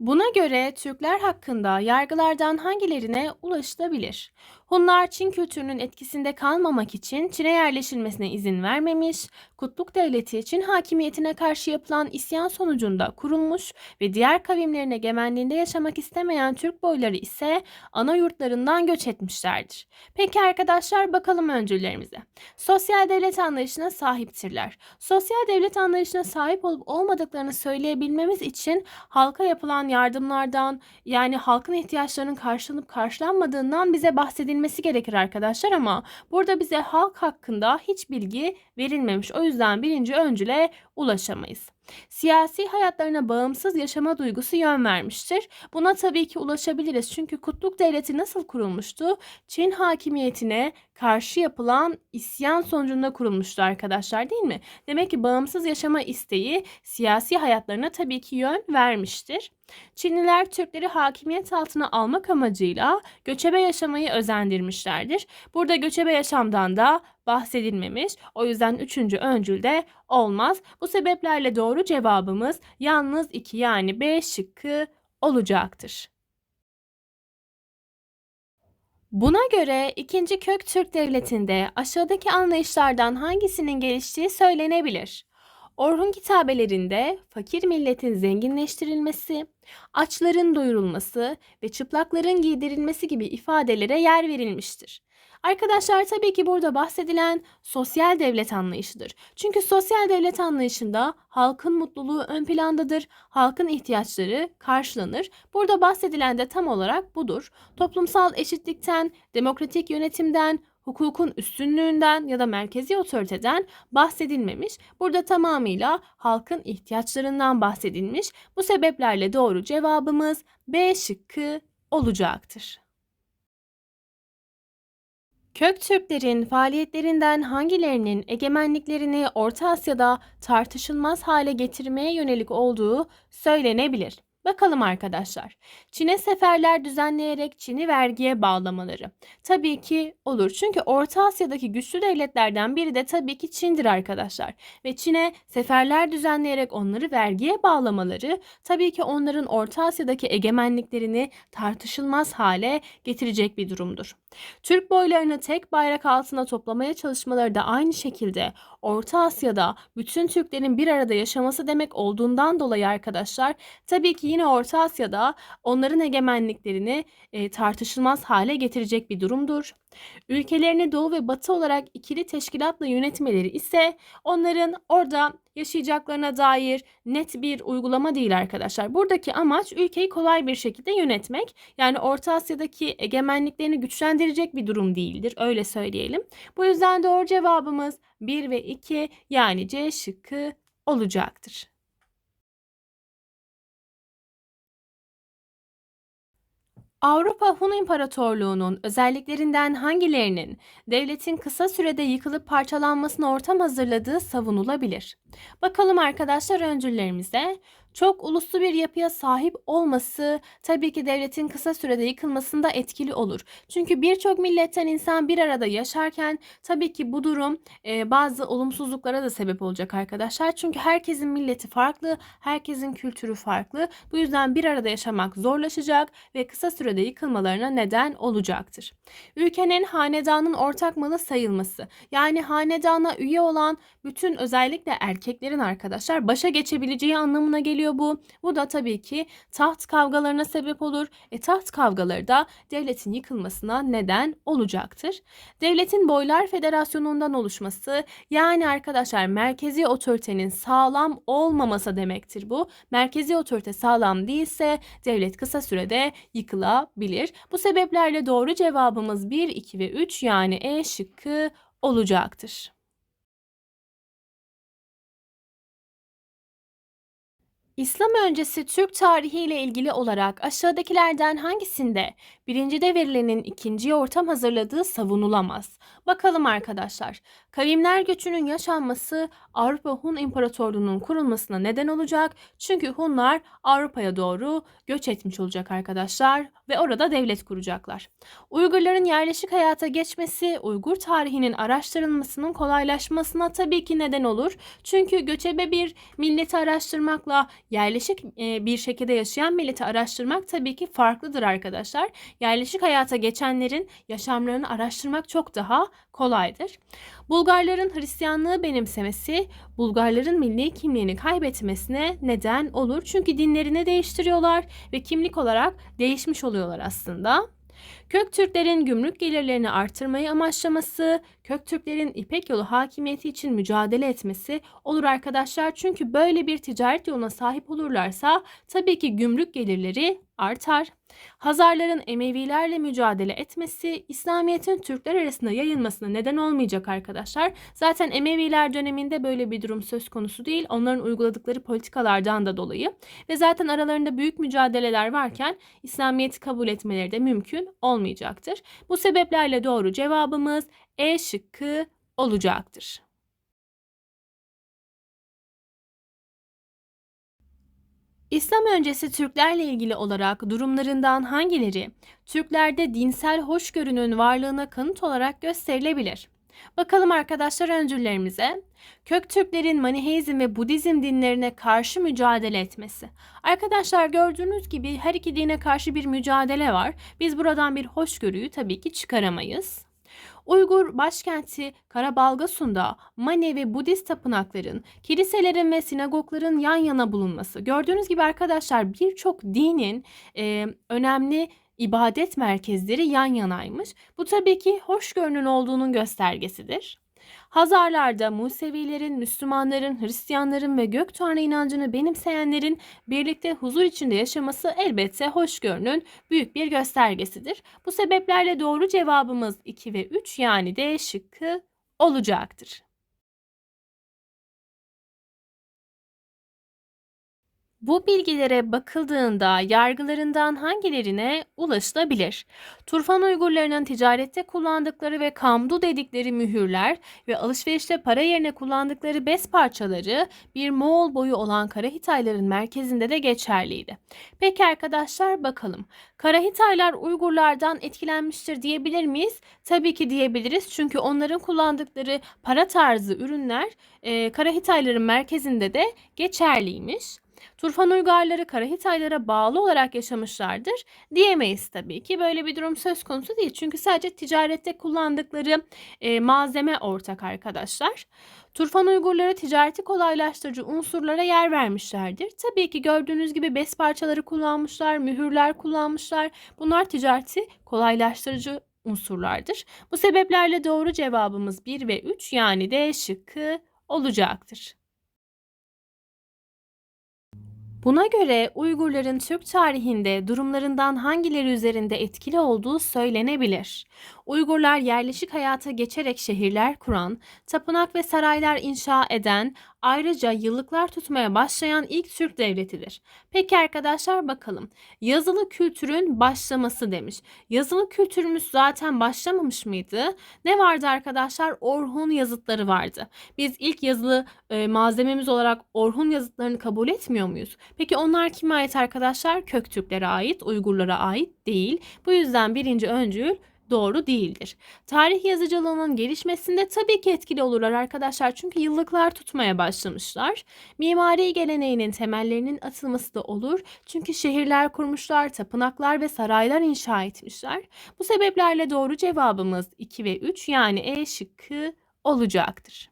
Buna göre Türkler hakkında yargılardan hangilerine ulaşılabilir? Hunlar Çin kültürünün etkisinde kalmamak için Çin'e yerleşilmesine izin vermemiş, Kutluk Devleti Çin hakimiyetine karşı yapılan isyan sonucunda kurulmuş ve diğer kavimlerin egemenliğinde yaşamak istemeyen Türk boyları ise ana yurtlarından göç etmişlerdir. Peki arkadaşlar bakalım öncüllerimize. Sosyal devlet anlayışına sahiptirler. Sosyal devlet anlayışına sahip olup olmadıklarını söyleyebilmemiz için halka yapılan yardımlardan yani halkın ihtiyaçlarının karşılanıp karşılanmadığından bize bahsedilmesi gerekir arkadaşlar ama burada bize halk hakkında hiç bilgi verilmemiş. O yüzden birinci öncüle ulaşamayız. Siyasi hayatlarına bağımsız yaşama duygusu yön vermiştir. Buna tabii ki ulaşabiliriz. Çünkü Kutluk Devleti nasıl kurulmuştu? Çin hakimiyetine karşı yapılan isyan sonucunda kurulmuştu arkadaşlar değil mi? Demek ki bağımsız yaşama isteği siyasi hayatlarına tabii ki yön vermiştir. Çinliler Türkleri hakimiyet altına almak amacıyla göçebe yaşamayı özendirmişlerdir. Burada göçebe yaşamdan da bahsedilmemiş. O yüzden üçüncü öncülde olmaz. Bu sebeplerle doğru cevabımız yalnız 2 yani B şıkkı olacaktır. Buna göre ikinci kök Türk devletinde aşağıdaki anlayışlardan hangisinin geliştiği söylenebilir. Orhun kitabelerinde fakir milletin zenginleştirilmesi, açların doyurulması ve çıplakların giydirilmesi gibi ifadelere yer verilmiştir. Arkadaşlar tabii ki burada bahsedilen sosyal devlet anlayışıdır. Çünkü sosyal devlet anlayışında halkın mutluluğu ön plandadır, halkın ihtiyaçları karşılanır. Burada bahsedilen de tam olarak budur. Toplumsal eşitlikten, demokratik yönetimden, hukukun üstünlüğünden ya da merkezi otoriteden bahsedilmemiş. Burada tamamıyla halkın ihtiyaçlarından bahsedilmiş. Bu sebeplerle doğru cevabımız B şıkkı olacaktır. Kök Türklerin faaliyetlerinden hangilerinin egemenliklerini Orta Asya'da tartışılmaz hale getirmeye yönelik olduğu söylenebilir. Bakalım arkadaşlar. Çin'e seferler düzenleyerek Çin'i vergiye bağlamaları. Tabii ki olur. Çünkü Orta Asya'daki güçlü devletlerden biri de tabii ki Çin'dir arkadaşlar. Ve Çin'e seferler düzenleyerek onları vergiye bağlamaları tabii ki onların Orta Asya'daki egemenliklerini tartışılmaz hale getirecek bir durumdur. Türk boylarını tek bayrak altına toplamaya çalışmaları da aynı şekilde Orta Asya'da bütün Türklerin bir arada yaşaması demek olduğundan dolayı arkadaşlar tabii ki yine Orta Asya'da onların egemenliklerini e, tartışılmaz hale getirecek bir durumdur. Ülkelerini doğu ve batı olarak ikili teşkilatla yönetmeleri ise onların orada yaşayacaklarına dair net bir uygulama değil arkadaşlar. Buradaki amaç ülkeyi kolay bir şekilde yönetmek. Yani Orta Asya'daki egemenliklerini güçlendirecek bir durum değildir. Öyle söyleyelim. Bu yüzden doğru cevabımız 1 ve 2 yani C şıkkı olacaktır. Avrupa Hun İmparatorluğu'nun özelliklerinden hangilerinin devletin kısa sürede yıkılıp parçalanmasına ortam hazırladığı savunulabilir? Bakalım arkadaşlar öncüllerimize. Çok uluslu bir yapıya sahip olması tabii ki devletin kısa sürede yıkılmasında etkili olur. Çünkü birçok milletten insan bir arada yaşarken tabii ki bu durum e, bazı olumsuzluklara da sebep olacak arkadaşlar. Çünkü herkesin milleti farklı, herkesin kültürü farklı. Bu yüzden bir arada yaşamak zorlaşacak ve kısa sürede yıkılmalarına neden olacaktır. Ülkenin hanedanın ortak malı sayılması yani hanedana üye olan bütün özellikle erkeklerin arkadaşlar başa geçebileceği anlamına geliyor bu. Bu da tabii ki taht kavgalarına sebep olur. E taht kavgaları da devletin yıkılmasına neden olacaktır. Devletin Boylar Federasyonu'ndan oluşması yani arkadaşlar merkezi otoritenin sağlam olmaması demektir bu. Merkezi otorite sağlam değilse devlet kısa sürede yıkılabilir. Bu sebeplerle doğru cevabımız 1, 2 ve 3 yani E şıkkı olacaktır. İslam öncesi Türk tarihi ile ilgili olarak aşağıdakilerden hangisinde birincide verilenin ikinciye ortam hazırladığı savunulamaz? Bakalım arkadaşlar. Kavimler göçünün yaşanması Avrupa Hun İmparatorluğu'nun kurulmasına neden olacak. Çünkü Hunlar Avrupa'ya doğru göç etmiş olacak arkadaşlar ve orada devlet kuracaklar. Uygurların yerleşik hayata geçmesi Uygur tarihinin araştırılmasının kolaylaşmasına tabii ki neden olur. Çünkü göçebe bir milleti araştırmakla yerleşik bir şekilde yaşayan milleti araştırmak tabii ki farklıdır arkadaşlar. Yerleşik hayata geçenlerin yaşamlarını araştırmak çok daha kolaydır. Bulgarların Hristiyanlığı benimsemesi Bulgarların milli kimliğini kaybetmesine neden olur. Çünkü dinlerini değiştiriyorlar ve kimlik olarak değişmiş oluyorlar aslında. Köktürklerin gümrük gelirlerini artırmayı amaçlaması, Köktürklerin İpek yolu hakimiyeti için mücadele etmesi olur arkadaşlar. Çünkü böyle bir ticaret yoluna sahip olurlarsa tabii ki gümrük gelirleri artar. Hazarların Emevilerle mücadele etmesi İslamiyet'in Türkler arasında yayılmasına neden olmayacak arkadaşlar. Zaten Emeviler döneminde böyle bir durum söz konusu değil. Onların uyguladıkları politikalardan da dolayı ve zaten aralarında büyük mücadeleler varken İslamiyet'i kabul etmeleri de mümkün olmayacaktır. Bu sebeplerle doğru cevabımız E şıkkı olacaktır. İslam öncesi Türklerle ilgili olarak durumlarından hangileri Türklerde dinsel hoşgörünün varlığına kanıt olarak gösterilebilir? Bakalım arkadaşlar öncüllerimize. Köktürklerin Maniheizm ve Budizm dinlerine karşı mücadele etmesi. Arkadaşlar gördüğünüz gibi her iki dine karşı bir mücadele var. Biz buradan bir hoşgörüyü tabii ki çıkaramayız. Uygur başkenti Karabalgasun'da Mane ve Budist tapınakların, kiliselerin ve sinagogların yan yana bulunması. Gördüğünüz gibi arkadaşlar birçok dinin e, önemli ibadet merkezleri yan yanaymış. Bu tabii ki hoşgörünün olduğunun göstergesidir. Hazarlarda Musevilerin, Müslümanların, Hristiyanların ve gök tanrı inancını benimseyenlerin birlikte huzur içinde yaşaması elbette hoşgörünün büyük bir göstergesidir. Bu sebeplerle doğru cevabımız 2 ve 3 yani D şıkkı olacaktır. Bu bilgilere bakıldığında yargılarından hangilerine ulaşılabilir? Turfan Uygurlarının ticarette kullandıkları ve kamdu dedikleri mühürler ve alışverişte para yerine kullandıkları bez parçaları bir Moğol boyu olan Karahitayların merkezinde de geçerliydi. Peki arkadaşlar bakalım. Karahitaylar Uygurlardan etkilenmiştir diyebilir miyiz? Tabii ki diyebiliriz çünkü onların kullandıkları para tarzı ürünler e, Karahitayların merkezinde de geçerliymiş. Turfan uygarları Karahitaylara bağlı olarak yaşamışlardır diyemeyiz tabii ki. Böyle bir durum söz konusu değil. Çünkü sadece ticarette kullandıkları e, malzeme ortak arkadaşlar. Turfan Uygurları ticareti kolaylaştırıcı unsurlara yer vermişlerdir. Tabii ki gördüğünüz gibi bez parçaları kullanmışlar, mühürler kullanmışlar. Bunlar ticareti kolaylaştırıcı unsurlardır. Bu sebeplerle doğru cevabımız 1 ve 3 yani D şıkkı olacaktır. Buna göre Uygurların Türk tarihinde durumlarından hangileri üzerinde etkili olduğu söylenebilir. Uygurlar yerleşik hayata geçerek şehirler kuran, tapınak ve saraylar inşa eden, ayrıca yıllıklar tutmaya başlayan ilk Türk devletidir. Peki arkadaşlar bakalım. Yazılı kültürün başlaması demiş. Yazılı kültürümüz zaten başlamamış mıydı? Ne vardı arkadaşlar? Orhun yazıtları vardı. Biz ilk yazılı e, malzememiz olarak Orhun yazıtlarını kabul etmiyor muyuz? Peki onlar kime ait arkadaşlar? Köktürklere ait, Uygurlara ait değil. Bu yüzden birinci öncül doğru değildir. Tarih yazıcılığının gelişmesinde tabii ki etkili olurlar arkadaşlar çünkü yıllıklar tutmaya başlamışlar. Mimari geleneğinin temellerinin atılması da olur çünkü şehirler kurmuşlar, tapınaklar ve saraylar inşa etmişler. Bu sebeplerle doğru cevabımız 2 ve 3 yani E şıkkı olacaktır.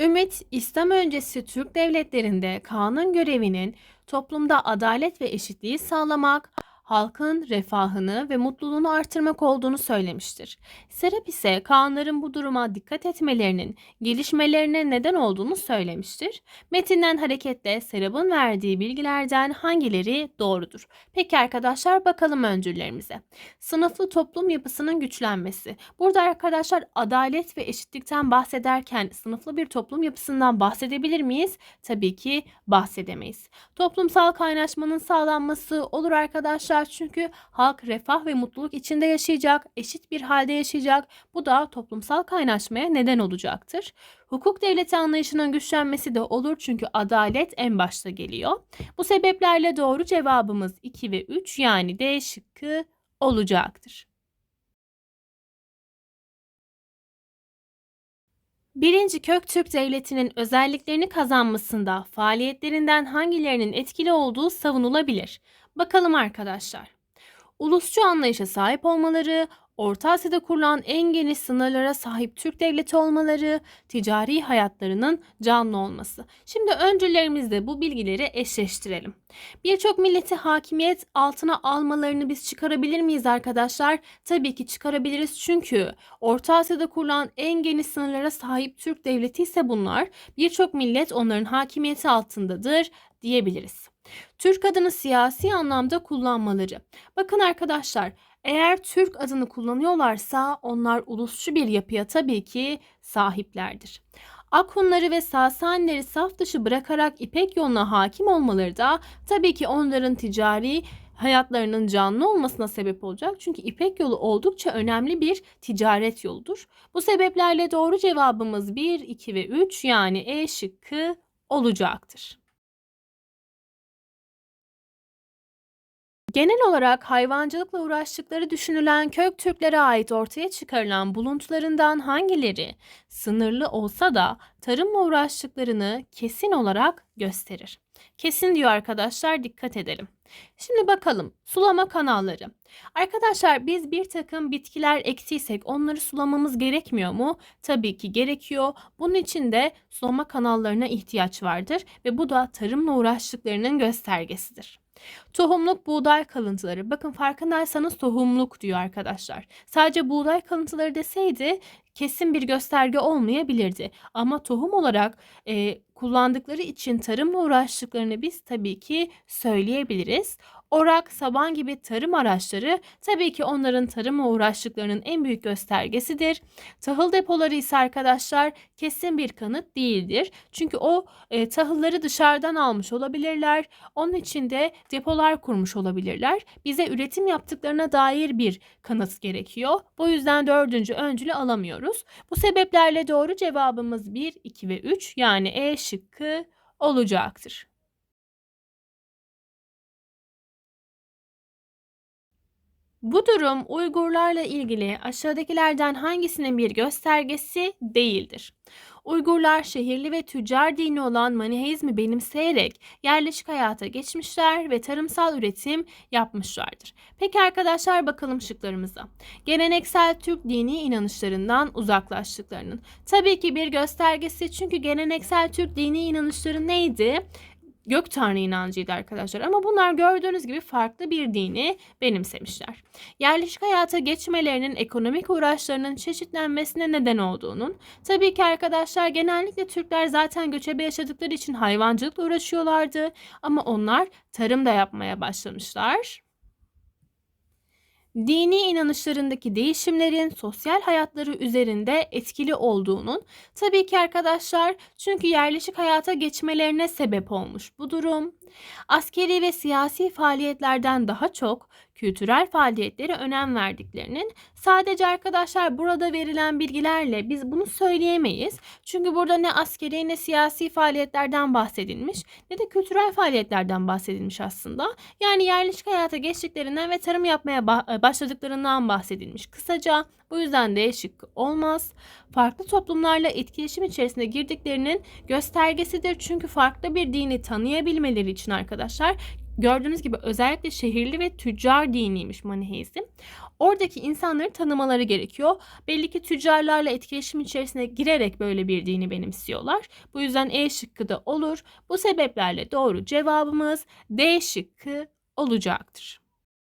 Ümit, İslam öncesi Türk devletlerinde Kaan'ın görevinin toplumda adalet ve eşitliği sağlamak, halkın refahını ve mutluluğunu artırmak olduğunu söylemiştir. Serap ise Kaanların bu duruma dikkat etmelerinin gelişmelerine neden olduğunu söylemiştir. Metinden hareketle Serap'ın verdiği bilgilerden hangileri doğrudur? Peki arkadaşlar bakalım öncüllerimize. Sınıflı toplum yapısının güçlenmesi. Burada arkadaşlar adalet ve eşitlikten bahsederken sınıflı bir toplum yapısından bahsedebilir miyiz? Tabii ki bahsedemeyiz. Toplumsal kaynaşmanın sağlanması olur arkadaşlar arkadaşlar çünkü halk refah ve mutluluk içinde yaşayacak, eşit bir halde yaşayacak. Bu da toplumsal kaynaşmaya neden olacaktır. Hukuk devleti anlayışının güçlenmesi de olur çünkü adalet en başta geliyor. Bu sebeplerle doğru cevabımız 2 ve 3 yani D şıkkı olacaktır. Birinci Köktürk Devleti'nin özelliklerini kazanmasında faaliyetlerinden hangilerinin etkili olduğu savunulabilir. Bakalım arkadaşlar. Ulusçu anlayışa sahip olmaları, Orta Asya'da kurulan en geniş sınırlara sahip Türk devleti olmaları, ticari hayatlarının canlı olması. Şimdi öncülerimizde bu bilgileri eşleştirelim. Birçok milleti hakimiyet altına almalarını biz çıkarabilir miyiz arkadaşlar? Tabii ki çıkarabiliriz çünkü Orta Asya'da kurulan en geniş sınırlara sahip Türk devleti ise bunlar. Birçok millet onların hakimiyeti altındadır diyebiliriz. Türk adını siyasi anlamda kullanmaları. Bakın arkadaşlar eğer Türk adını kullanıyorlarsa onlar ulusçu bir yapıya tabii ki sahiplerdir. Akhunları ve Sasanileri saf dışı bırakarak İpek yoluna hakim olmaları da tabii ki onların ticari hayatlarının canlı olmasına sebep olacak. Çünkü İpek yolu oldukça önemli bir ticaret yoludur. Bu sebeplerle doğru cevabımız 1, 2 ve 3 yani E şıkkı olacaktır. Genel olarak hayvancılıkla uğraştıkları düşünülen kök Türklere ait ortaya çıkarılan buluntularından hangileri sınırlı olsa da tarımla uğraştıklarını kesin olarak gösterir. Kesin diyor arkadaşlar dikkat edelim. Şimdi bakalım sulama kanalları. Arkadaşlar biz bir takım bitkiler ektiysek onları sulamamız gerekmiyor mu? Tabii ki gerekiyor. Bunun için de sulama kanallarına ihtiyaç vardır ve bu da tarımla uğraştıklarının göstergesidir. Tohumluk buğday kalıntıları. Bakın farkındaysanız tohumluk diyor arkadaşlar. Sadece buğday kalıntıları deseydi kesin bir gösterge olmayabilirdi. Ama tohum olarak e, kullandıkları için tarımla uğraştıklarını biz tabii ki söyleyebiliriz. Orak, saban gibi tarım araçları tabii ki onların tarımla uğraştıklarının en büyük göstergesidir. Tahıl depoları ise arkadaşlar kesin bir kanıt değildir. Çünkü o e, tahılları dışarıdan almış olabilirler. Onun için de depolar kurmuş olabilirler. Bize üretim yaptıklarına dair bir kanıt gerekiyor. Bu yüzden dördüncü öncülü alamıyoruz. Bu sebeplerle doğru cevabımız 1, 2 ve 3 yani E şıkkı olacaktır. Bu durum Uygurlarla ilgili aşağıdakilerden hangisinin bir göstergesi değildir. Uygurlar şehirli ve tüccar dini olan Maniheizmi benimseyerek yerleşik hayata geçmişler ve tarımsal üretim yapmışlardır. Peki arkadaşlar bakalım şıklarımıza. Geleneksel Türk dini inanışlarından uzaklaştıklarının. Tabii ki bir göstergesi çünkü geleneksel Türk dini inanışları neydi? Gök tanrı inancıydı arkadaşlar. Ama bunlar gördüğünüz gibi farklı bir dini benimsemişler. Yerleşik hayata geçmelerinin ekonomik uğraşlarının çeşitlenmesine neden olduğunun tabii ki arkadaşlar genellikle Türkler zaten göçebe yaşadıkları için hayvancılıkla uğraşıyorlardı ama onlar tarım da yapmaya başlamışlar. Dini inanışlarındaki değişimlerin sosyal hayatları üzerinde etkili olduğunun tabii ki arkadaşlar çünkü yerleşik hayata geçmelerine sebep olmuş bu durum. Askeri ve siyasi faaliyetlerden daha çok kültürel faaliyetlere önem verdiklerinin sadece arkadaşlar burada verilen bilgilerle biz bunu söyleyemeyiz. Çünkü burada ne askeri ne siyasi faaliyetlerden bahsedilmiş ne de kültürel faaliyetlerden bahsedilmiş aslında. Yani yerleşik hayata geçtiklerinden ve tarım yapmaya başladıklarından bahsedilmiş. Kısaca bu yüzden de şık olmaz. Farklı toplumlarla etkileşim içerisine girdiklerinin göstergesidir. Çünkü farklı bir dini tanıyabilmeleri için arkadaşlar gördüğünüz gibi özellikle şehirli ve tüccar diniymiş Maniheizm. Oradaki insanları tanımaları gerekiyor. Belli ki tüccarlarla etkileşim içerisine girerek böyle bir dini benimsiyorlar. Bu yüzden E şıkkı da olur. Bu sebeplerle doğru cevabımız D şıkkı olacaktır.